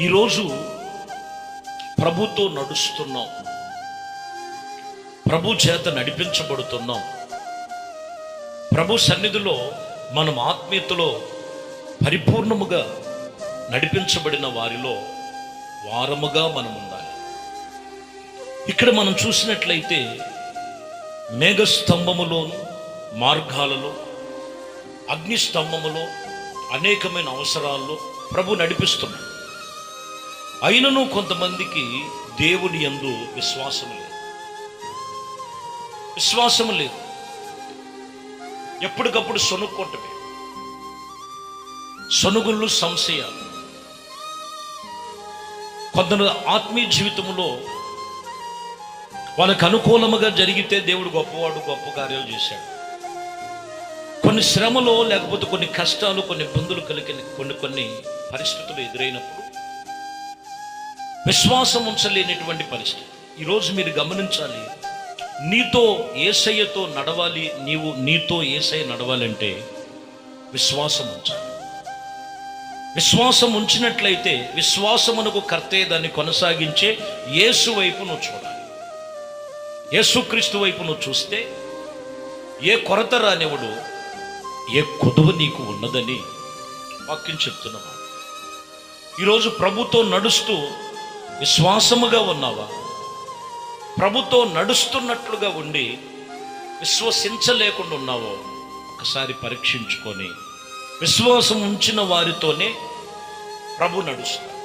ఈరోజు ప్రభుతో నడుస్తున్నాం. ప్రభు చేత నడిపించబడుతున్నాం. ప్రభు సన్నిధిలో మనం ఆత్మీయతలో పరిపూర్ణముగా నడిపించబడిన వారిలో వారముగా మనం ఉండాలి ఇక్కడ మనం చూసినట్లయితే మేఘస్తంభములోను మార్గాలలో అగ్నిస్తంభములో అనేకమైన అవసరాల్లో ప్రభు నడిపిస్తున్నాడు. అయినను కొంతమందికి దేవుని ఎందు విశ్వాసం లేదు. విశ్వాసం లేదు. ఎప్పటికప్పుడు సొనుక్కోవటమే సొనుగుళ్ళు సంశయాలు. కొందరు ఆత్మీయ జీవితంలో వాళ్ళకు అనుకూలముగా జరిగితే దేవుడు గొప్పవాడు గొప్ప కార్యాలు చేశాడు. కొన్ని శ్రమలో లేకపోతే కొన్ని కష్టాలు కొన్ని ఇబ్బందులు కలిగిన కొన్ని కొన్ని పరిస్థితులు ఎదురైనప్పుడు విశ్వాసం ఉంచలేనటువంటి పరిస్థితి ఈరోజు మీరు గమనించాలి నీతో ఏసయ్యతో నడవాలి నీవు నీతో ఏసయ్య నడవాలంటే విశ్వాసం ఉంచాలి విశ్వాసం ఉంచినట్లయితే విశ్వాసమునకు కర్తే దాన్ని కొనసాగించే యేసు వైపు నువ్వు చూడాలి. యేసుక్రీస్తు వైపు నువ్వు చూస్తే ఏ కొరత రానివడు ఏ కొదువ నీకు ఉన్నదని వాక్యం చెప్తున్నవా ఈరోజు ప్రభుతో నడుస్తూ విశ్వాసముగా ఉన్నావా? ప్రభుతో నడుస్తున్నట్లుగా ఉండి విశ్వసించలేకుండా ఉన్నావో? ఒకసారి పరీక్షించుకొని విశ్వాసం ఉంచిన వారితోనే ప్రభు నడుస్తాడు.